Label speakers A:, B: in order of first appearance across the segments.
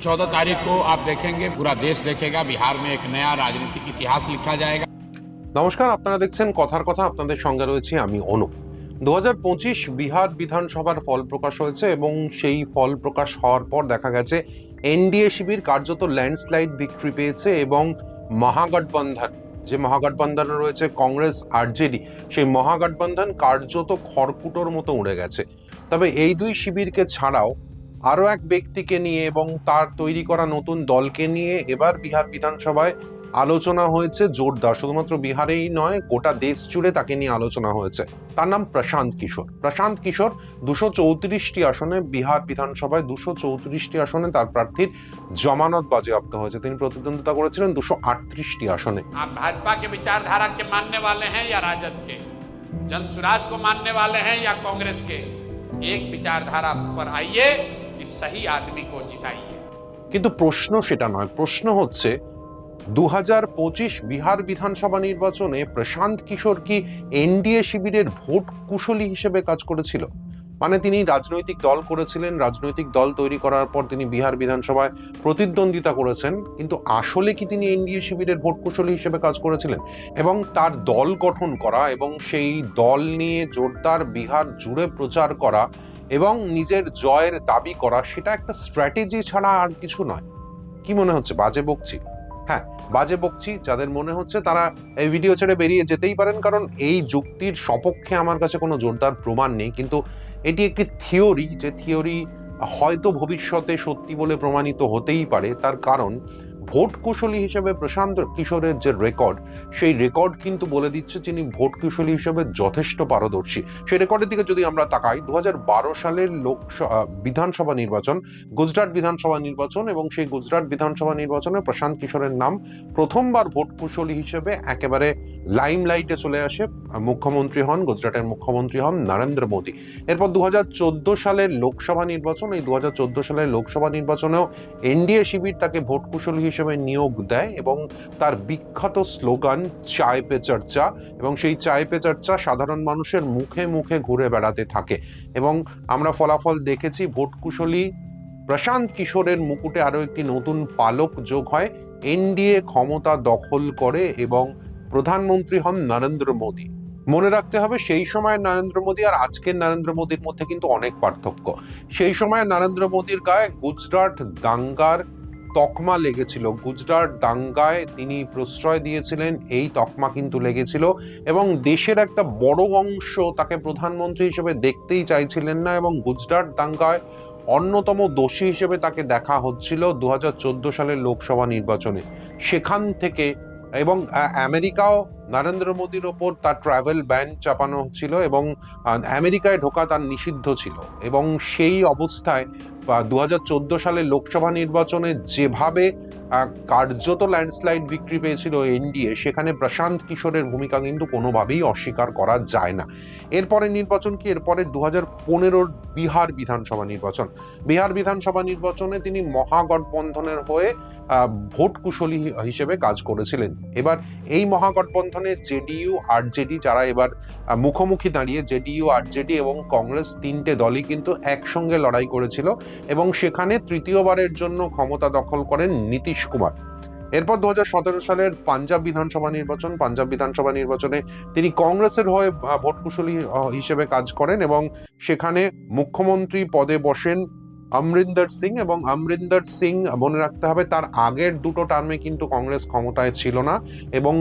A: चौदह तारीख को आप देखेंगे पूरा देश देखेगा बिहार में एक नया राजनीतिक इतिहास लिखा जाएगा
B: নমস্কার আপনারা দেখছেন কথার কথা আপনাদের সঙ্গে রয়েছি আমি অনুপ দু বিহার বিধানসভার ফল প্রকাশ হয়েছে এবং সেই ফল প্রকাশ হওয়ার পর দেখা গেছে এনডিএ শিবির কার্যত ল্যান্ডস্লাইড ভিক্টরি পেয়েছে এবং মহাগঠবন্ধন যে মহাগঠবন্ধন রয়েছে কংগ্রেস আরজেডি সেই মহাগঠবন্ধন কার্যত খড়কুটোর মতো উড়ে গেছে তবে এই দুই শিবিরকে ছাড়াও আরও এক ব্যক্তিকে নিয়ে এবং তার তৈরি করা নতুন দলকে নিয়ে এবার বিহার বিধানসভায় আলোচনা হয়েছে জোরদার শুধুমাত্র বিহারেই নয় গোটা দেশ জুড়ে তাকে নিয়ে আলোচনা হয়েছে তার নাম প্রশান্ত কিশোর প্রশান্ত কিশোর দুশো চৌত্রিশটি আসনে বিহার বিধানসভায় দুশো চৌত্রিশটি আসনে তার প্রার্থীর জমানত বাজেয়াপ্ত হয়েছে তিনি প্রতিদ্বন্দ্বিতা করেছিলেন দুশো আটত্রিশটি আসনে
C: आप भाजपा के विचारधारा के मानने वाले हैं या राजद के जन सुराज को मानने वाले हैं या कांग्रेस के एक विचारधारा पर आइए कि सही आदमी को जिताइए
B: কিন্তু প্রশ্ন সেটা নয় প্রশ্ন হচ্ছে দু হাজার পঁচিশ বিহার বিধানসভা নির্বাচনে প্রশান্ত কিশোর কি এনডিএ শিবিরের ভোট কুশলী হিসেবে কাজ করেছিল মানে তিনি রাজনৈতিক দল করেছিলেন রাজনৈতিক দল তৈরি করার পর তিনি বিহার বিধানসভায় প্রতিদ্বন্দ্বিতা করেছেন কিন্তু আসলে কি তিনি এনডিএ শিবিরের ভোট কুশলী হিসেবে কাজ করেছিলেন এবং তার দল গঠন করা এবং সেই দল নিয়ে জোরদার বিহার জুড়ে প্রচার করা এবং নিজের জয়ের দাবি করা, সেটা একটা স্ট্র্যাটেজি ছাড়া আর কিছু নয়। কি মনে হচ্ছে? বাজে বকছি? হ্যাঁ বাজে বকছি। যাদের মনে হচ্ছে তারা এই ভিডিও ছেড়ে বেরিয়ে যেতেই পারেন, কারণ এই যুক্তির সপক্ষে আমার কাছে কোনো জোরদার প্রমাণ নেই। কিন্তু এটি একটি থিওরি যে থিওরি হয়তো ভবিষ্যতে সত্যি বলে প্রমাণিত হতেই পারে। তার কারণ ভোট কুশলী হিসেবে প্রশান্ত কিশোরের যে রেকর্ড সেই রেকর্ড কিন্তু বলে দিচ্ছে তিনি ভোট কুশলী হিসেবে যথেষ্ট পারদর্শী। সেই রেকর্ডের দিকে যদি আমরা তাকাই দু হাজার বারো সালের লোক বিধানসভা নির্বাচন, গুজরাট বিধানসভা নির্বাচন এবং সেই গুজরাট বিধানসভা নির্বাচনে প্রশান্ত কিশোরের নাম প্রথমবার ভোট কুশলী হিসেবে একেবারে লাইম লাইটে চলে আসে। মুখ্যমন্ত্রী হন, গুজরাটের মুখ্যমন্ত্রী হন নরেন্দ্র মোদী। এরপর দু হাজার চোদ্দ সালের লোকসভা নির্বাচন, এই দু হাজার চোদ্দ সালের লোকসভা নির্বাচনেও এনডিএ শিবির তাকে ভোট কুশলী হিসেবে নিয়োগ দেয় এবং তার বিখ্যাত স্লোগান, চায় পে চর্চা এবং সেই চায় পে চর্চা সাধারণ মানুষের মুখে মুখে ঘুরে বেড়াতে থাকে। এবং আমরা ফলাফল দেখেছি ভোট কুশলী প্রশান্ত কিশোরের মুকুটে আরও একটি নতুন পালক যোগ হয়, এনডিএ ক্ষমতা দখল করে এবং প্রধানমন্ত্রী হন নরেন্দ্র মোদী। মনে রাখতে হবে, সেই সময় নরেন্দ্র মোদী আর আজকের নরেন্দ্র মোদীর মধ্যে কিন্তু অনেক পার্থক্য। সেই সময় নরেন্দ্র মোদীর গায়ে গুজরাট দাঙ্গার তকমা লেগেছিল। গুজরাট দাঙ্গায় তিনি প্রশ্রয় দিয়েছিলেন, এই তকমা কিন্তু লেগেছিল এবং দেশের একটা বড় অংশ তাকে প্রধানমন্ত্রী হিসেবে দেখতেই চাইছিলেন না এবং গুজরাট দাঙ্গায় অন্যতম দোষী হিসেবে তাকে দেখা হচ্ছিল দু হাজার চোদ্দ সালের লোকসভা নির্বাচনে। সেখান থেকে এবং আমেরিকাও নরেন্দ্র মোদীর ওপর তার ট্রাভেল ব্যান চাপানো ছিল এবং আমেরিকায় ঢোকা তার নিষিদ্ধ ছিল। এবং সেই অবস্থায় দু হাজার সালে লোকসভা নির্বাচনে যেভাবে কার্যত ল্যান্ডস্লাইড বিক্রি পেয়েছিল এনডিএ, সেখানে প্রশান্ত কিশোরের ভূমিকা কিন্তু কোনোভাবেই অস্বীকার করা যায় না। এরপরে নির্বাচন কি? এরপরে দু হাজার পনেরোর বিহার বিধানসভা নির্বাচন। বিহার বিধানসভা নির্বাচনে তিনি মহাগঠবন্ধনের হয়ে ভোট কুশলী হিসেবে কাজ করেছিলেন। এবার এই মহাগঠবন্ধনে জেডিইউ আরজেডি যারা এবার মুখোমুখি দাঁড়িয়ে জেডিইউ আরজেডি এবং কংগ্রেস তিনটে দলই কিন্তু একসঙ্গে লড়াই করেছিল এবং সেখানে তৃতীয়বারের জন্য ক্ষমতা দখল করেন নীতিশ কুমার। এরপর দু হাজার সতেরো সালের পাঞ্জাব বিধানসভা নির্বাচন পাঞ্জাব বিধানসভা নির্বাচনে তিনি কংগ্রেসের হয়ে আহ, ভোট কুশলী হিসেবে কাজ করেন এবং সেখানে মুখ্যমন্ত্রী পদে বসেন অমরিন্দর সিং এবং অমরিন্দর সিং মনে রাখতে হবে, তার আগের দুটো টার্মে কিন্তু কংগ্রেস ক্ষমতায় ছিল না এবং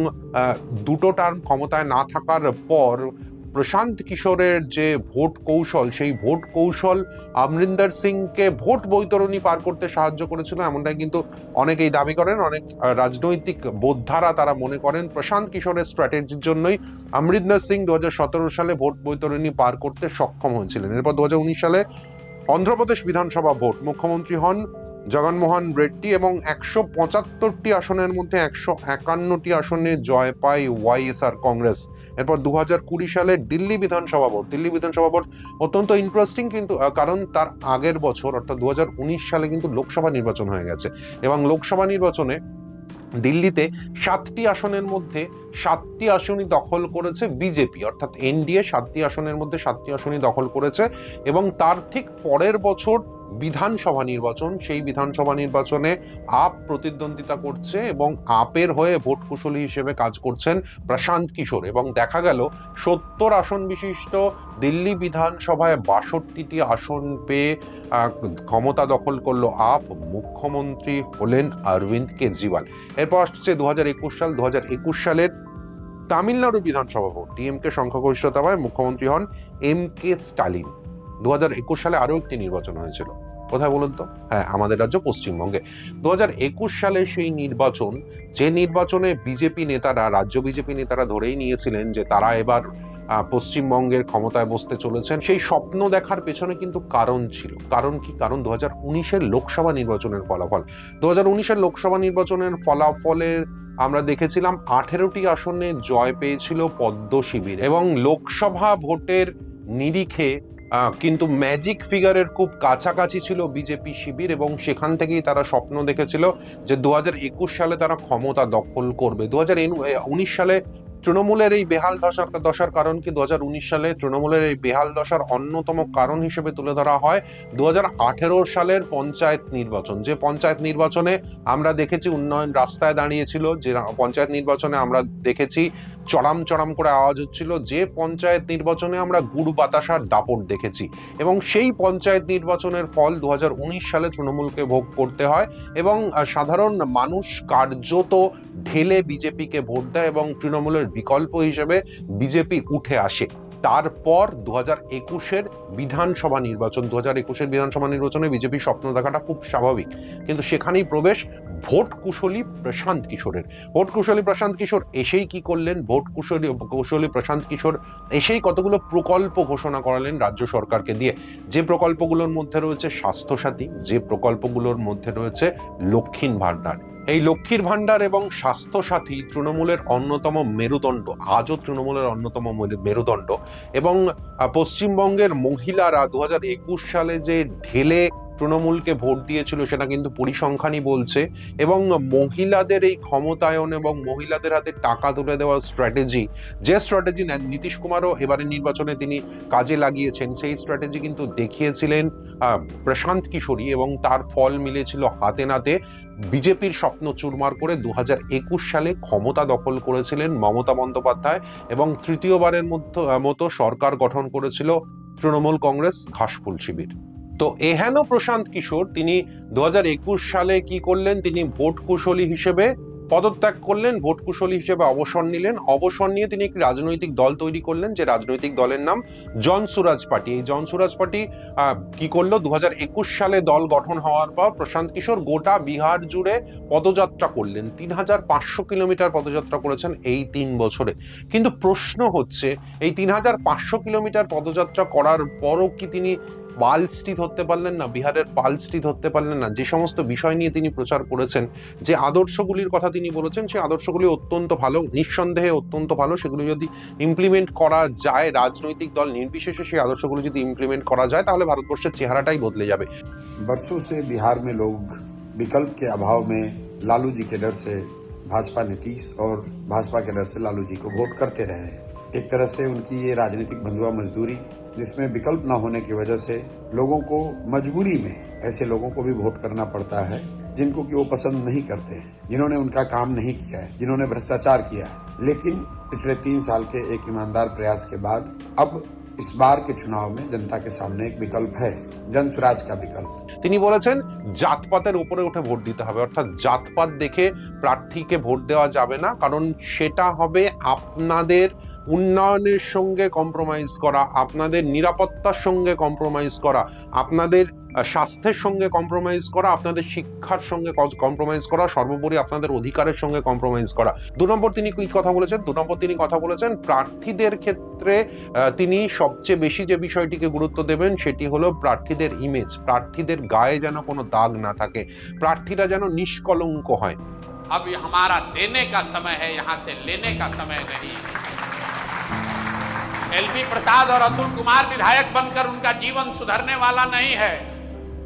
B: দুটো টার্ম ক্ষমতায় না থাকার পর প্রশান্ত কিশোরের যে ভোট কৌশল, সেই ভোট কৌশল অমরিন্দর সিংকে ভোট বৈতরণী পার করতে সাহায্য করেছিল, এমনটাই কিন্তু অনেকেই দাবি করেন, অনেক রাজনৈতিক বোদ্ধারা তারা মনে করেন প্রশান্ত কিশোরের স্ট্র্যাটেজির জন্যই অমরিন্দর সিং দু হাজার সতেরো সালে ভোট বৈতরণী পার করতে সক্ষম হয়েছিলেন। এরপর দু হাজার উনিশ সালে অন্ধ্রপ্রদেশ বিধানসভা ভোট। মুখ্যমন্ত্রী হন জগনমোহন রেড্ডি এবং একশো পঁচাত্তরটি আসনের মধ্যে একশো একান্নটি আসনে জয় পায় ওয়াইএসআর কংগ্রেস। এরপর দু হাজার কুড়ি সালে দিল্লি বিধানসভা ভোট। দিল্লি বিধানসভা ভোট অত্যন্ত ইন্টারেস্টিং কিন্তু কারণ তার আগের বছর, অর্থাৎ দু হাজার উনিশ সালে কিন্তু লোকসভা নির্বাচন হয়ে গেছে। এবং লোকসভা নির্বাচনে দিল্লিতে সাতটি আসনের মধ্যে সাতটি আসনই দখল করেছে বিজেপি, অর্থাৎ এনডিএ সাতটি আসনের মধ্যে সাতটি আসনই দখল করেছে এবং তার ঠিক পরের বছর বিধানসভা নির্বাচন, সেই বিধানসভা নির্বাচনে আপ প্রতিদ্বন্দ্বিতা করছে এবং আপের হয়ে ভোট কুশলী হিসেবে কাজ করছেন প্রশান্ত কিশোর এবং দেখা গেল সত্তর আসন বিশিষ্ট দিল্লি বিধানসভায় বাষট্টিটি আসন পেয়ে ক্ষমতা দখল করল আপ মুখ্যমন্ত্রী হলেন অরবিন্দ কেজরিওয়াল। এরপর আসছে দু হাজার একুশ সাল। দু হাজার একুশ সালের তামিলনাড়ু বিধানসভা ভোট, ডিএমকে সংখ্যাগরিষ্ঠতা পায় মুখ্যমন্ত্রী হন এম কে স্টালিন। দু হাজার একুশ সালে আরও একটি নির্বাচন হয়েছিল। কোথায় বলুন তো? হ্যাঁ আমাদের রাজ্য পশ্চিমবঙ্গে। দু একুশ সালে সেই নির্বাচন, যে নির্বাচনে বিজেপি নেতারা, রাজ্য বিজেপি নেতারা ধরেই নিয়েছিলেন যে তারা এবার পশ্চিমবঙ্গের ক্ষমতায় বসতে চলেছেন, সেই স্বপ্ন দেখার পেছনে কিন্তু কারণ ছিল। কারণ কি? কারণ দু হাজার উনিশের লোকসভা নির্বাচনের ফলাফল। দু হাজার উনিশের লোকসভা নির্বাচনের ফলাফলের আমরা দেখেছিলাম আঠেরোটি আসনে জয় পেয়েছিল পদ্ম শিবির এবং লোকসভা ভোটের নিরিখে কিন্তু ম্যাজিক ফিগারের খুব কাছাকাছি ছিল বিজেপি শিবির এবং সেখান থেকেই তারা স্বপ্ন দেখেছিল যে দু হাজার একুশ সালে তারা ক্ষমতা দখল করবে। দু সালে তৃণমূলের এই বেহাল দশার দশার কারণ কি? দু হাজার উনিশ সালে তৃণমূলের এই বেহাল দশার অন্যতম কারণ হিসেবে তুলে ধরা হয় দু হাজার আঠেরো সালের পঞ্চায়েত নির্বাচন। যে পঞ্চায়েত নির্বাচনে আমরা দেখেছি উন্নয়ন রাস্তায় দাঁড়িয়েছিল, যে পঞ্চায়েত নির্বাচনে আমরা দেখেছি চড়াম চড়াম করে আওয়াজ হচ্ছিল, যে পঞ্চায়েত নির্বাচনে আমরা গুড় বাতাসার দাপট দেখেছি এবং সেই পঞ্চায়েত নির্বাচনের ফল দু হাজার উনিশ সালে তৃণমূলকে ভোগ করতে হয় এবং সাধারণ মানুষ কার্যত ঢেলে বিজেপিকে ভোট দেয় এবং তৃণমূলের বিকল্প হিসেবে বিজেপি উঠে আসে। তারপর দু হাজার একুশের বিধানসভা নির্বাচন দু হাজার একুশের বিধানসভা নির্বাচনে বিজেপি স্বপ্ন দেখাটা খুব স্বাভাবিক। কিন্তু সেখানেই প্রবেশ ভোট কুশলী প্রশান্ত কিশোরের। ভোট কুশলী প্রশান্ত কিশোর এসেই কি করলেন? ভোট কুশলী কুশলী প্রশান্ত কিশোর এসেই কতগুলো প্রকল্প ঘোষণা করালেন রাজ্য সরকারকে দিয়ে। যে প্রকল্পগুলোর মধ্যে রয়েছে স্বাস্থ্যসাথী, যে প্রকল্পগুলোর মধ্যে রয়েছে লক্ষ্মীর ভাণ্ডার এই লক্ষ্মীর ভাণ্ডার এবং স্বাস্থ্যসাথী তৃণমূলের অন্যতম মেরুদণ্ড, আজও তৃণমূলের অন্যতম মেরুদণ্ড এবং পশ্চিমবঙ্গের মহিলারা দু হাজার একুশ সালে যে ঢেলে তৃণমূলকে ভোট দিয়েছিল সেটা কিন্তু পরিসংখ্যানই বলছে। এবং মহিলাদের এই ক্ষমতায়ন এবং মহিলাদের হাতে টাকা তুলে দেওয়ার স্ট্র্যাটেজি যে স্ট্র্যাটেজি নীতিশ কুমারও এবারের নির্বাচনে তিনি কাজে লাগিয়েছেন, সেই স্ট্র্যাটেজি কিন্তু দেখিয়েছিলেন প্রশান্ত কিশোরী এবং তার ফল মিলেছিল হাতে নাতে। বিজেপির স্বপ্ন চুরমার করে দু হাজার একুশ সালে ক্ষমতা দখল করেছিলেন মমতা বন্দ্যোপাধ্যায় এবং তৃতীয়বারের মধ্য- মতো সরকার গঠন করেছিল তৃণমূল কংগ্রেস ঘাসফুল শিবির। তো এহেন প্রশান্ত কিশোর, তিনি দু হাজার একুশ সালে কি করলেন? তিনি ভোট কুশলী হিসেবে পদত্যাগ করলেন, ভোট কুশলী হিসেবে অবসর নিলেন। অবসর নিয়ে তিনি একটি রাজনৈতিক দল তৈরি করলেন, যে রাজনৈতিক দলের নাম জন সুরাজ পার্টি এই জন সুরাজ পার্টি কি করল? দু হাজার একুশ সালে দল গঠন হওয়ার পর প্রশান্ত কিশোর গোটা বিহার জুড়ে পদযাত্রা করলেন। তিন হাজার পাঁচশো কিলোমিটার পদযাত্রা করেছেন এই তিন বছরে। কিন্তু প্রশ্ন হচ্ছে, এই তিন হাজার পাঁচশো কিলোমিটার পদযাত্রা করার পরও কি তিনি পালসটি ধরতে পারলেন না বিহারের পালসটি ধরতে পারলেন না যে সমস্ত বিষয় নিয়ে তিনি প্রচার করেছেন যে আদর্শগুলির কথা তিনি বলেছেন সেই আদর্শগুলি অত্যন্ত ভালো নিঃসন্দেহে অত্যন্ত ভালো সেগুলি যদি ইমপ্লিমেন্ট করা যায় রাজনৈতিক দল নির্বিশেষে সেই আদর্শগুলি যদি ইমপ্লিমেন্ট করা যায় তাহলে ভারতবর্ষের চেহারাটাই বদলে যাবে
D: बरसों से बिहार में लोग विकल्प के अभाव में लालू जी के डर से भाजपा नीतीश और भाजपा के डर से लालू जी को वोट करते रहे हैं एक तरह से उनकी ये राजनीतिक बंधुआ मजदूरी जिसमें विकल्प न होने की वजह से लोगों को मजबूरी में ऐसे लोगों को भी वोट करना पड़ता है जिनको कि वो पसंद नहीं करते हैं जिन्होंने उनका काम नहीं किया है जिन्होंने भ्रष्टाचार किया है लेकिन पिछले तीन साल के एक ईमानदार प्रयास के बाद अब इस बार के चुनाव में जनता के सामने एक विकल्प है जन स्वराज का विकल्प
B: তিনি বলেছেন জাতপাতের উপরে উঠে ভোট দিতে হবে অর্থাৎ জাতপাত দেখে প্রার্থীকে ভোট দেওয়া যাবে না কারণ সেটা হবে আপনাদের উন্নয়নের সঙ্গে কম্প্রোমাইজ করা আপনাদের নিরাপত্তার সঙ্গে কম্প্রোমাইজ করা আপনাদের আহ, স্বাস্থ্যের সঙ্গে কম্প্রোমাইজ করা আপনাদের শিক্ষার সঙ্গে কম্প্রোমাইজ করা সর্বোপরি আপনাদের অধিকারের সঙ্গে কম্প্রোমাইজ করা দু নম্বর তিনি কি কথা বলেছেন দু নম্বর তিনি কথা বলেছেন প্রার্থীদের ক্ষেত্রে আহ, তিনি সবচেয়ে বেশি যে বিষয়টিকে গুরুত্ব দেবেন সেটি হলো প্রার্থীদের ইমেজ প্রার্থীদের গায়ে যেন কোনো দাগ না থাকে প্রার্থীরা যেন নিষ্কলঙ্ক হয়
C: अब ये हमारा देने का समय है यहां से लेने का समय नहीं एलबी प्रसाद और अतुल कुमार विधायक बनकर उनका जीवन सुधरने वाला नहीं है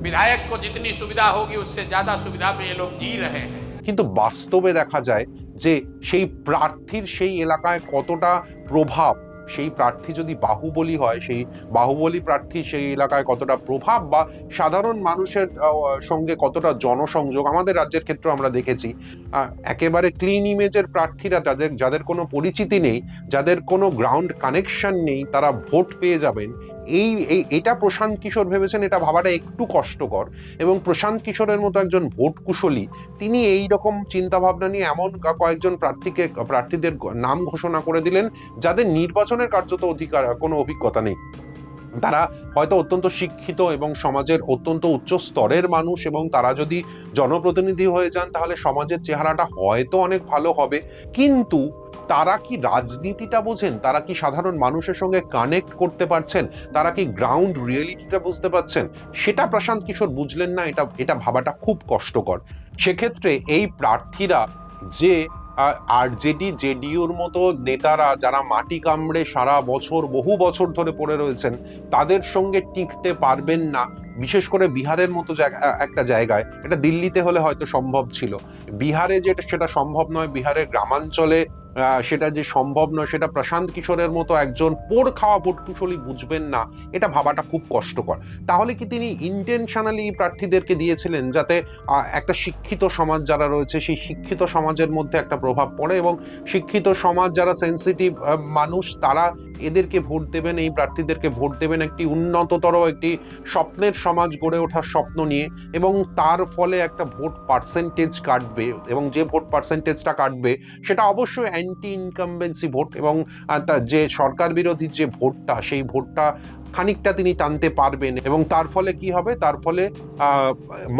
C: विधायक को जितनी सुविधा होगी उससे ज्यादा सुविधा में ये लोग जी रहे हैं
B: কিন্তু বাস্তবে দেখা যায় যে সেই প্রার্থীর সেই এলাকায় কতটা প্রভাব সেই প্রার্থী যদি বাহুবলী হয়, সেই বাহুবলী প্রার্থী সেই এলাকায় কতটা প্রভাব বা সাধারণ মানুষের সঙ্গে কতটা জনসংযোগ আমাদের রাজ্যের ক্ষেত্রে আমরা দেখেছি। একেবারে ক্লিন ইমেজের প্রার্থীরা যাদের যাদের কোনো পরিচিতি নেই, যাদের কোনো গ্রাউন্ড কানেকশন নেই, তারা ভোট পেয়ে যাবেন এই এই, এটা প্রশান্ত কিশোর ভেবেছেন, এটা ভাবাটা একটু কষ্টকর। এবং প্রশান্ত কিশোরের মতো একজন ভোট কুশলী তিনি এই রকম চিন্তা ভাবনা নিয়ে এমন কয়েকজন প্রার্থীকে, প্রার্থীদের নাম ঘোষণা করে দিলেন, যাদের নির্বাচনের কার্যত অধিকার, কোনো অভিজ্ঞতা নেই। তারা হয়তো অত্যন্ত শিক্ষিত এবং সমাজের অত্যন্ত উচ্চ স্তরের মানুষ এবং তারা যদি জনপ্রতিনিধি হয়ে যান, তাহলে সমাজের চেহারাটা হয়তো অনেক ভালো হবে। কিন্তু তারা কি রাজনীতিটা বোঝেন? তারা কি সাধারণ মানুষের সঙ্গে কানেক্ট করতে পারছেন? তারা কি গ্রাউন্ড রিয়েলিটিটা বুঝতে পারছেন? সেটা প্রশান্ত কিশোর বুঝলেন না, এটা এটা ভাবাটা খুব কষ্টকর। সেক্ষেত্রে এই প্রার্থীরা যে আরজেডি জেডিইউর মতো নেতারা যারা মাটি কামড়ে সারা বছর, বহু বছর ধরে পড়ে রয়েছেন, তাদের সঙ্গে টিকতে পারবেন না, বিশেষ করে বিহারের মতো জায়গা- একটা জায়গায়। এটা দিল্লিতে হলে হয়তো সম্ভব ছিল। বিহারে যেটা, সেটা সম্ভব নয়। বিহারের গ্রামাঞ্চলে সেটা যে সম্ভব নয়, সেটা প্রশান্ত কিশোরের মতো একজন পোড় খাওয়া ভোটকুশলী বুঝবেন না, এটা ভাবাটা খুব কষ্টকর। তাহলে কি তিনি ইন্টেনশনালি প্রার্থীদেরকে দিয়েছিলেন যাতে একটা শিক্ষিত সমাজ যারা রয়েছে, সেই শিক্ষিত সমাজের মধ্যে একটা প্রভাব পড়ে এবং শিক্ষিত সমাজ যারা সেন্সিটিভ মানুষ, তারা এদেরকে ভোট দেবেন, এই প্রার্থীদেরকে ভোট দেবেন একটি উন্নততর একটি স্বপ্নের সমাজ গড়ে ওঠার স্বপ্ন নিয়ে এবং তার ফলে একটা ভোট পার্সেন্টেজ কাটবে এবং যে ভোট পার্সেন্টেজটা কাটবে, সেটা অবশ্যই অ্যান্টি ইনকামবেন্সি ভোট এবং তার যে সরকার বিরোধী যে ভোটটা সেই ভোটটা খানিকটা তিনি টানতে পারবেন এবং তার ফলে কি হবে? তার ফলে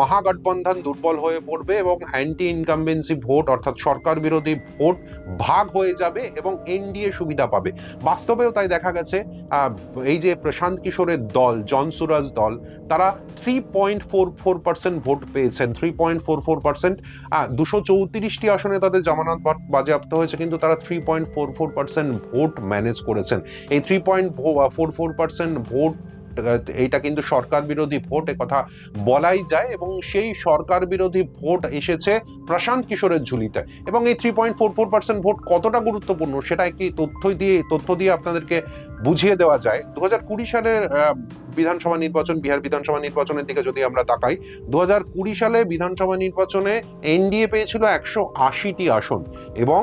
B: মহাগঠবন্ধন দুর্বল হয়ে পড়বে এবং অ্যান্টি ইনকামবেন্সি ভোট, অর্থাৎ সরকার বিরোধী ভোট ভাগ হয়ে যাবে এবং এনডিএ সুবিধা পাবে। বাস্তবেও তাই দেখা গেছে এই যে প্রশান্ত কিশোরের দল, জন সুরাজ দল, তারা three point four four percent vote পেয়েছেন three point four four percent দুশো চৌত্রিশটি আসনে তাদের জামানত বাজেয়াপ্ত হয়েছে, কিন্তু তারা three point four four percent vote manage করেছেন। এই three point four four percent vote, এইটা কিন্তু সরকার বিরোধী ভোট কথা বলাই যায় এবং সেই সরকার বিরোধী ভোট এসেছে প্রশান্ত কিশোরের ঝুলিতে। এবং এই three point four four percent vote কতটা গুরুত্বপূর্ণ সেটা একটি তথ্য দিয়ে তথ্য দিয়ে আপনাদেরকে বুঝিয়ে দেওয়া যায়। দু হাজার কুড়ি সালের বিধানসভা নির্বাচন, বিহার বিধানসভা নির্বাচনের দিকে যদি আমরা তাকাই, দু হাজার কুড়ি সালে বিধানসভা নির্বাচনে এনডিএ পেয়েছিল একশো আশিটি আসন এবং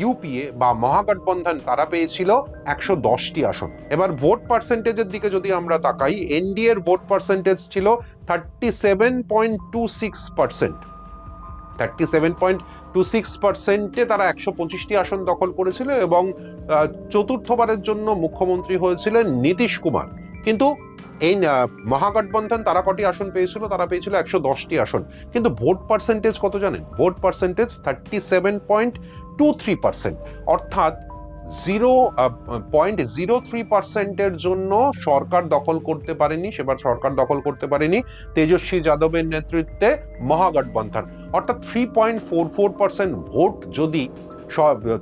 B: ইউপিএ বা মহাগঠবন্ধন তারা পেয়েছিল? একশো দশটি আসন। এবার ভোট পার্সেন্টেজের দিকে যদি আমরা তাকাই, এনডিএ এর ভোট পার্সেন্টেজ ছিল thirty seven point two six percent. Thirty seven point two six পার্সেন্টে তারা একশো পঁচিশটি আসন দখল করেছিল এবং চতুর্থবারের জন্য মুখ্যমন্ত্রী হয়েছিলেন নীতিশ কুমার। কিন্তু এই মহাগঠবন্ধন তারা কটি আসন পেয়েছিল? তারা পেয়েছিল একশো দশটি আসন। কিন্তু ভোট পার্সেন্টেজ কত জানেন? Vote percentage thirty seven point two three percent অর্থাৎ জিরো পয়েন্ট জিরো থ্রি পার্সেন্টের জন্য সরকার দখল করতে পারেনি, সেবার সরকার দখল করতে পারেনি তেজস্বী যাদবের নেতৃত্বে মহাগঠবন্ধন। অর্থাৎ three point four four percent vote যদি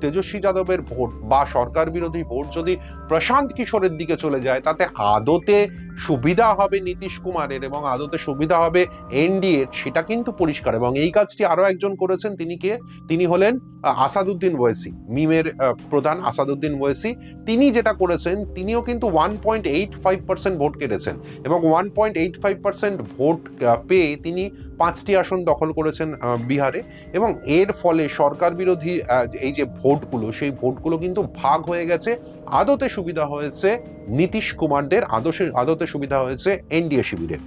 B: তেজস্বী যাদবের ভোট বা সরকার বিরোধী ভোট যদি প্রশান্ত কিশোরের দিকে চলে যায়, তাতে আদতে সুবিধা হবে নীতিশ কুমারের এবং আদতে সুবিধা হবে এনডিএর, সেটা কিন্তু পরিষ্কার। এবং এই কাজটি আরও একজন করেছেন, তিনি কে? তিনি হলেন আসাদুদ্দিন ওয়েসি, মিমের প্রধান আসাদুদ্দিন ওয়েসি। তিনি যেটা করেছেন, তিনিও কিন্তু one point eight five percent vote কেটেছেন এবং one point eight five percent vote পেয়ে তিনি পাঁচটি আসন দখল করেছেন বিহারে। এবং এর ফলে সরকার বিরোধী এই যে ভোটগুলো, সেই ভোটগুলো কিন্তু ভাগ হয়ে গেছে। আদতে সুবিধা হয়েছে নীতিশ কুমারদের আদতে আদতে সুবিধা হয়েছে এনডিএ শিবিরের।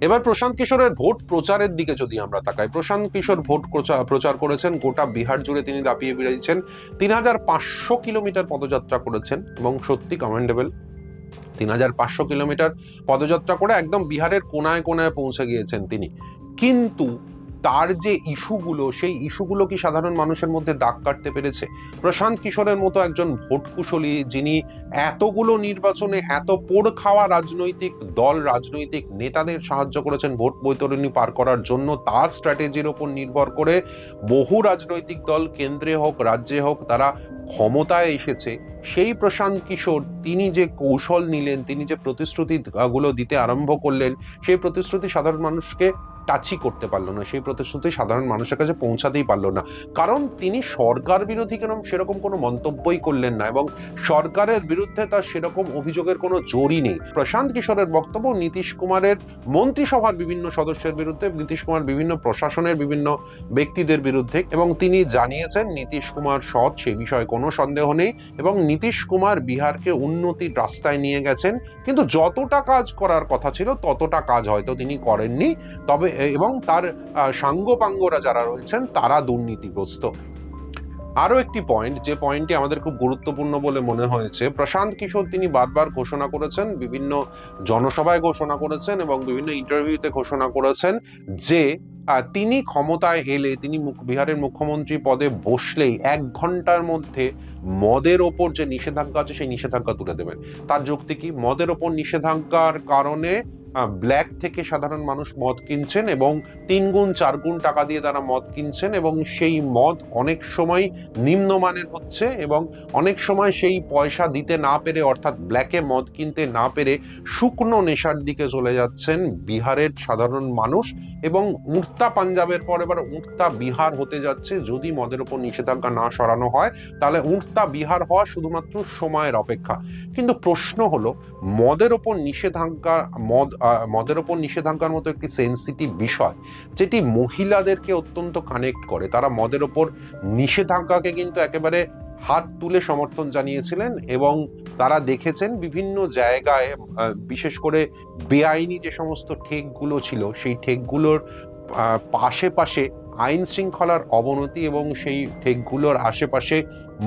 B: এবার প্রশান্ত কিশোরের ভোট প্রচারের দিকে যদি আমরা তাকাই, প্রশান্ত কিশোর ভোট প্রচার- করেছেন, গোটা বিহার জুড়ে তিনি দাপিয়ে বেরিয়েছেন তিন হাজার পাঁচশো কিলোমিটার পদযাত্রা করেছেন এবং সত্যি কমেন্ডেবল তিন হাজার পাঁচশো কিলোমিটার পদযাত্রা করে একদম বিহারের কোনায় কোনায় পৌঁছে গিয়েছেন তিনি। কিন্তু তার যে ইস্যুগুলো, সেই ইস্যুগুলো কি সাধারণ মানুষের মধ্যে দাগ কাটতে পেরেছে? প্রশান্ত কিশোরের মতো একজন ভোট কুশলী যিনি এতগুলো নির্বাচনে এত পোড় খাওয়া রাজনৈতিক দল, রাজনৈতিক নেতাদের সাহায্য করেছেন ভোট বৈতরণী পার করার জন্য, তার স্ট্র্যাটেজির ওপর নির্ভর করে বহু রাজনৈতিক দল কেন্দ্রে হোক, রাজ্যে হোক, তারা ক্ষমতায় এসেছে। সেই প্রশান্ত কিশোর তিনি যে কৌশল নিলেন, তিনি যে প্রতিশ্রুতি গুলো দিতে আরম্ভ করলেন, সেই প্রতিশ্রুতি সাধারণ মানুষকে টাচই করতে পারল না। সেই প্রতিশ্রুতি সাধারণ মানুষের কাছে পৌঁছাতেই পারল না। কারণ তিনি সরকার বিরোধী কেন সেরকম কোনো মন্তব্যই করলেন না এবং সরকারের বিরুদ্ধে তার সেরকম অভিযোগের কোনো জোরই নেই। প্রশান্ত কিশোরের বক্তব্য নীতিশ কুমারের মন্ত্রিসভার বিভিন্ন সদস্যের বিরুদ্ধে, নীতিশ কুমার বিভিন্ন প্রশাসনের বিভিন্ন ব্যক্তিদের বিরুদ্ধে এবং তিনি জানিয়েছেন নীতিশ কুমার সৎ, সে বিষয়ে কোনো সন্দেহ নেই এবং নীতিশ কুমার বিহারকে উন্নতির রাস্তায় নিয়ে গেছেন। কিন্তু যতটা কাজ করার কথা ছিল, ততটা কাজ হয়তো তিনি করেননি। তবে এবং তার সাঙ্গপাঙ্গরা যারা রয়েছেন, তারা দুর্নীতিগ্রস্ত। আরও একটি পয়েন্ট যে পয়েন্টটি আমাদের খুব গুরুত্বপূর্ণ বলে মনে হয়েছে, প্রশান্ত কিশোর তিনি বারবার ঘোষণা করেছেন, বিভিন্ন জনসভায় ঘোষণা করেছেন এবং বিভিন্ন ইন্টারভিউতে ঘোষণা করেছেন যে তিনি ক্ষমতায় এলে, তিনি বিহারের মুখ্যমন্ত্রী পদে বসলেই এক ঘণ্টার মধ্যে মদের ওপর যে নিষেধাজ্ঞা আছে, সেই নিষেধাজ্ঞা তুলে দেবেন। তার যুক্তি কি? মদের ওপর নিষেধাজ্ঞার কারণে ব্ল্যাক থেকে সাধারণ মানুষ মদ কিনছেন এবং তিন গুণ, চার গুণ টাকা দিয়ে তারা মদ কিনছেন এবং সেই মদ অনেক সময় নিম্নমানের হচ্ছে এবং অনেক সময় সেই পয়সা দিতে না পেরে, অর্থাৎ ব্ল্যাকে মদ কিনতে না পেরে শুকনো নেশার দিকে চলে যাচ্ছেন বিহারের সাধারণ মানুষ এবং উড়তা পাঞ্জাবের পর এবার উড়তা বিহার হতে যাচ্ছে। যদি মদের ওপর নিষেধাজ্ঞা না সরানো হয়, তাহলে উড়তা বিহার হওয়া শুধুমাত্র সময়ের অপেক্ষা। কিন্তু প্রশ্ন হলো, মদের ওপর নিষেধাজ্ঞা, মদ মদের ওপর নিষেধাজ্ঞার মতো একটি সেন্সিটিভ বিষয়, যেটি মহিলাদেরকে অত্যন্ত কানেক্ট করে। তারা মদের ওপর নিষেধাজ্ঞাকে কিন্তু একেবারে হাত তুলে সমর্থন জানিয়েছিলেন এবং তারা দেখেছেন বিভিন্ন জায়গায় বিশেষ করে বেআইনি যে সমস্ত ঠেকগুলো ছিল, সেই ঠেকগুলোর পাশে পাশে আইন শৃঙ্খলার অবনতি এবং সেই ঠেকগুলোর আশেপাশে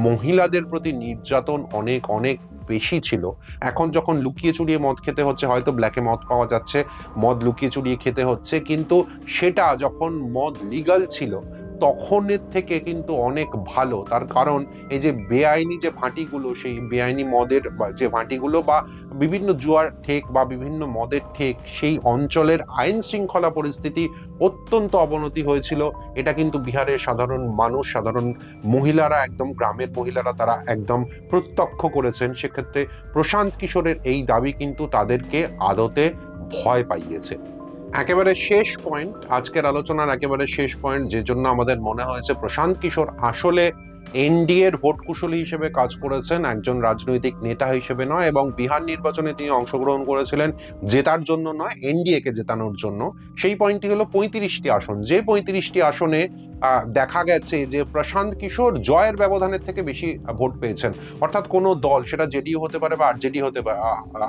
B: মহিলাদের প্রতি নির্যাতন অনেক অনেক বেশি ছিল। এখন যখন লুকিয়ে চুরিয়ে মদ খেতে হচ্ছে, হয়তো ব্ল্যাকে মদ পাওয়া যাচ্ছে, মদ লুকিয়ে চুরিয়ে খেতে হচ্ছে, কিন্তু সেটা যখন মদ লিগাল ছিল তখনের থেকে কিন্তু অনেক ভালো। তার কারণ এই যে বেআইনি যে ভাঁটিগুলো, সেই বেআইনি মদের যে ভাঁটিগুলো বা বিভিন্ন জুয়ার ঠেক বা বিভিন্ন মদের ঠেক, সেই অঞ্চলের আইন শৃঙ্খলা পরিস্থিতি অত্যন্ত অবনতি হয়েছিল। এটা কিন্তু বিহারের সাধারণ মানুষ, সাধারণ মহিলারা, একদম গ্রামের মহিলারা তারা একদম প্রত্যক্ষ করেছেন। সেক্ষেত্রে প্রশান্ত কিশোরের এই দাবি কিন্তু তাদেরকে আদতে ভয় পাইয়েছে। একেবারে শেষ পয়েন্ট আজকের আলোচনার একেবারে শেষ পয়েন্ট যে জন্য আমাদের মনে হয়েছে প্রশান্ত কিশোর আসলে এনডিএর ভোট কুশলী হিসেবে কাজ করেছেন একজন রাজনৈতিক নেতা হিসেবে নয়, এবং বিহার নির্বাচনে তিনি অংশগ্রহণ করেছিলেন জেতার জন্য নয় এনডিএ কে জেতানোর জন্য। সেই পয়েন্টটি হলো পঁয়ত্রিশটি আসন। যে পঁয়ত্রিশটি আসনে দেখা গেছে যে প্রশান্ত কিশোর জয়ের ব্যবধানের থেকে বেশি ভোট পেয়েছেন। অর্থাৎ কোনো দল, সেটা জেডিও হতে পারে বা আরজেডি হতে পারে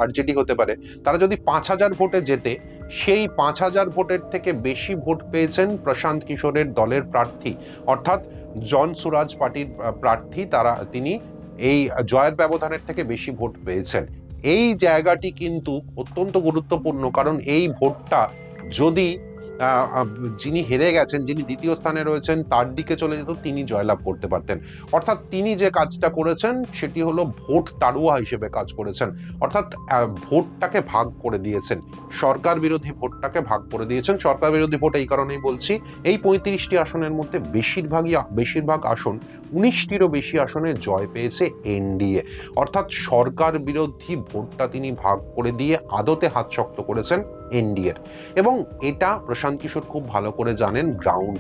B: আরজেডি হতে পারে, তারা যদি পাঁচ হাজার ভোটে জেতে, সেই পাঁচ হাজার ভোটের থেকে বেশি ভোট পেয়েছেন প্রশান্ত কিশোরের দলের প্রার্থী। অর্থাৎ জন সুরাজ পার্টির প্রার্থী, তারা, তিনি এই জয়ের ব্যবধানের থেকে বেশি ভোট পেয়েছেন। এই জায়গাটি কিন্তু অত্যন্ত গুরুত্বপূর্ণ, কারণ এই ভোটটা যদি যিনি হেরে গেছেন, যিনি দ্বিতীয় স্থানে রয়েছেন, তার দিকে চলে যেত, তিনি জয়লাভ করতে পারতেন। অর্থাৎ তিনি যে কাজটা করেছেন, সেটি হলো ভোট তাড়ুয়া হিসেবে কাজ করেছেন। অর্থাৎ ভোটটাকে ভাগ করে দিয়েছেন। সরকার বিরোধী ভোটটাকে ভাগ করে দিয়েছেন। সরকার বিরোধী ভোট এই কারণেই বলছি, এই পঁয়ত্রিশটি আসনের মধ্যে বেশিরভাগই বেশিরভাগ আসন উনিশটিরও বেশি আসনে জয় পেয়েছে এনডিএ। অর্থাৎ সরকার বিরোধী ভোটটা তিনি ভাগ করে দিয়ে আদতে হাত শক্ত করেছেন। এনডিএর এবং এটা প্রশান্ত কিশোর খুব ভালো করে জানেন গ্রাউন্ড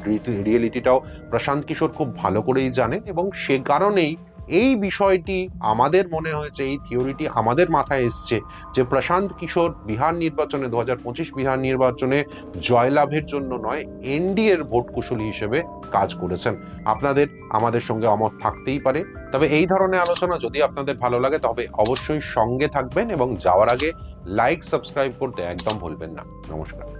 B: রিয়েলিটিটাও প্রশান্ত কিশোর খুব ভালো করেই জানেন এবং সে কারণেই এই বিষয়টি আমাদের মনে হয়েছে, এই থিওরিটি আমাদের মাথায় এসছে যে প্রশান্ত কিশোর বিহার নির্বাচনে, দু হাজার পঁচিশ বিহার নির্বাচনে জয়লাভের জন্য নয় এনডিএর ভোট কুশলী হিসেবে কাজ করেছেন। আপনাদের, আমাদের সঙ্গে অমত থাকতেই পারে। তবে এই ধরনের আলোচনা যদি আপনাদের ভালো লাগে, তবে অবশ্যই সঙ্গে থাকবেন এবং যাওয়ার আগে লাইক সাবস্ক্রাইব করতে একদম ভুলবেন না নমস্কার